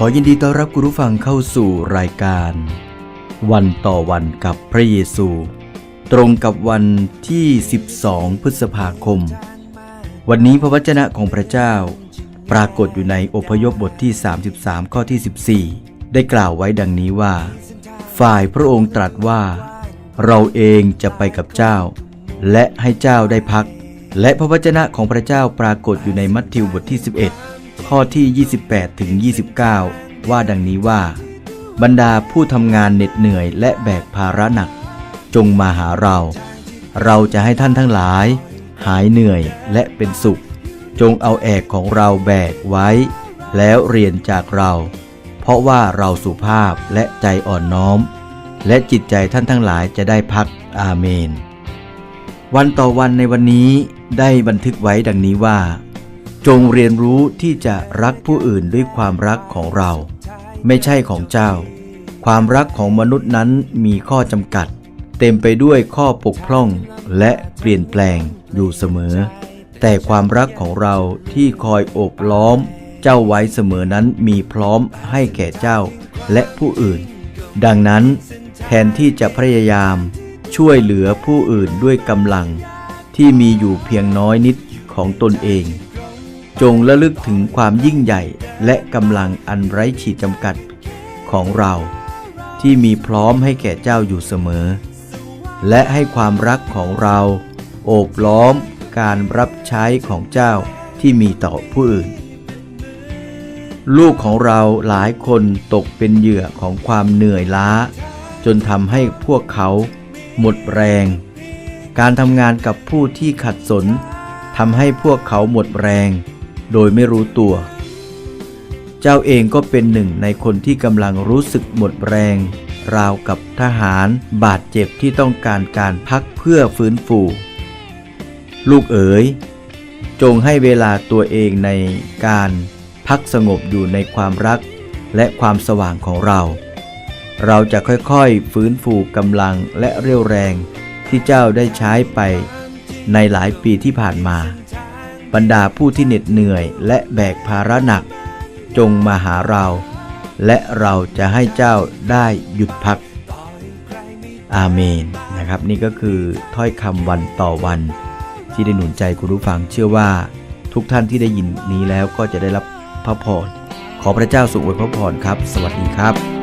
ขอยินดีต้อนรับคุณผู้ฟังเข้าสู่รายการ วันต่อวันกับพระเยซู ตรงกับวันที่ 12 พฤษภาคม วันนี้พระวจนะของพระเจ้า ปรากฏอยู่ในอพยพบทที่ 33 ข้อที่ 14 ได้กล่าวไว้ดังนี้ว่า ฝ่ายพระองค์ตรัสว่า เราเองจะไปกับเจ้า และให้เจ้าได้พัก และพระวจนะของพระเจ้าปรากฏอยู่ในมัทธิวบทที่ 11 ข้อที่ 28ถึง29 ว่าดังนี้ว่า บรรดาผู้ทำงานเหน็ดเหนื่อยและแบกภาระหนัก จงมาหาเรา เราจะให้ท่านทั้งหลาย หายเหนื่อยและเป็นสุข จงเอาแอกของเราแบกไว้ แล้วเรียนจากเรา เพราะว่าเราสุภาพและใจอ่อนน้อม และจิตใจท่านทั้งหลายจะได้พักอาเมน วันต่อวันในวันนี้ได้บันทึกไว้ดังนี้ว่า จงเรียนรู้ที่จะรักผู้อื่นด้วยความรักของเรา ไม่ใช่ของเจ้า ความรักของมนุษย์นั้นมีข้อจำกัด เต็มไปด้วยข้อปกพร่องและเปลี่ยนแปลงอยู่เสมอ แต่ความรักของเราที่คอยโอบล้อม เจ้าไว้เสมอนั้นมีพร้อมให้แก่เจ้าและผู้อื่น ดังนั้น แทนที่จะพยายาม ช่วยเหลือผู้อื่นด้วยกำลัง ที่มีอยู่เพียงน้อยนิดของตนเอง จงระลึกถึงความยิ่งใหญ่และกำลังอันไร้ขีดจำกัดของเราที่มีพร้อมให้แก่เจ้าอยู่เสมอ และให้ความรักของเราโอบล้อมการรับใช้ของเจ้าที่มีต่อผู้อื่น ลูกของเราหลายคนตกเป็นเหยื่อของความเหนื่อยล้า จนทำให้พวกเขาหมดแรง การทำงานกับผู้ที่ขัดสนทำให้พวกเขาหมดแรง โดยไม่รู้ตัว เจ้าเองก็เป็นหนึ่งในคนที่กำลังรู้สึกหมดแรง ราวกับทหารบาดเจ็บที่ต้องการการพักเพื่อฟื้นฟู ลูกเอ๋ย จงให้เวลาตัวเองในการพักสงบอยู่ในความรักและความสว่างของเรา เราจะค่อยๆฟื้นฟูกำลังและเรี่ยวแรงที่เจ้าได้ใช้ไปในหลายปีที่ผ่านมา บรรดาผู้ที่เหน็ดเหนื่อยและแบกภาระหนัก จงมาหาเรา และเราจะให้เจ้าได้หยุดพัก อาเมนนะครับนี่ก็คือถ้อยคำวันต่อวัน ที่ได้หนุนใจคุณผู้ฟังเชื่อว่า ทุกท่านที่ได้ยินนี้แล้วก็จะได้รับพระพรขอพระเจ้าทรงอวยพระพรครับ สวัสดีครับ